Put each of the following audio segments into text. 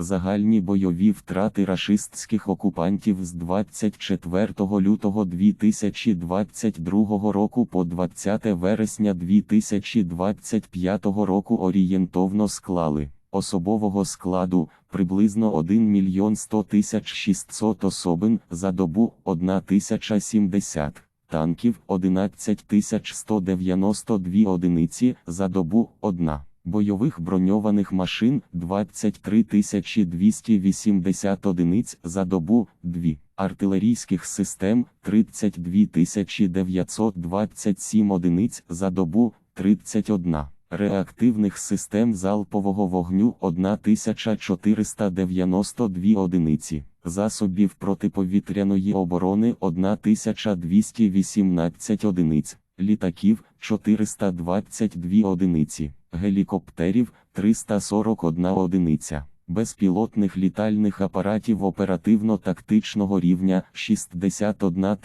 Загальні бойові втрати рашистських окупантів з 24 лютого 2022 року по 20 вересня 2025 року орієнтовно склали особового складу приблизно 1 мільйон 100 тисяч 600 особин за добу 1 тисяча 70 танків 11 тисяч 192 одиниці за добу 1. Бойових броньованих машин 23 280 одиниць за добу 2. Артилерійських систем 32 927 одиниць за добу 31. Реактивних систем залпового вогню 1492 одиниці. Засобів протиповітряної оборони 1218 одиниць, літаків 422 одиниці, гелікоптерів 341 одиниця, безпілотних літальних апаратів оперативно-тактичного рівня 61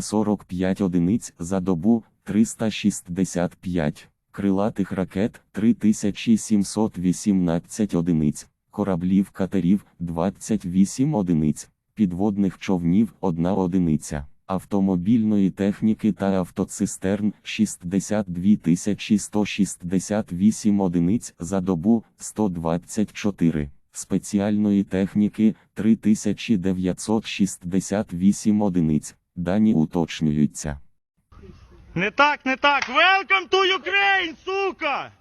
045 одиниць за добу 365, крилатих ракет 3718 одиниць кораблів катерів 28 одиниць, підводних човнів 1 одиниця, автомобільної техніки та автоцистерн 62 168 одиниць за добу 124, спеціальної техніки 3968 одиниць, дані уточнюються. Не так, не так. Welcome to Ukraine, сука!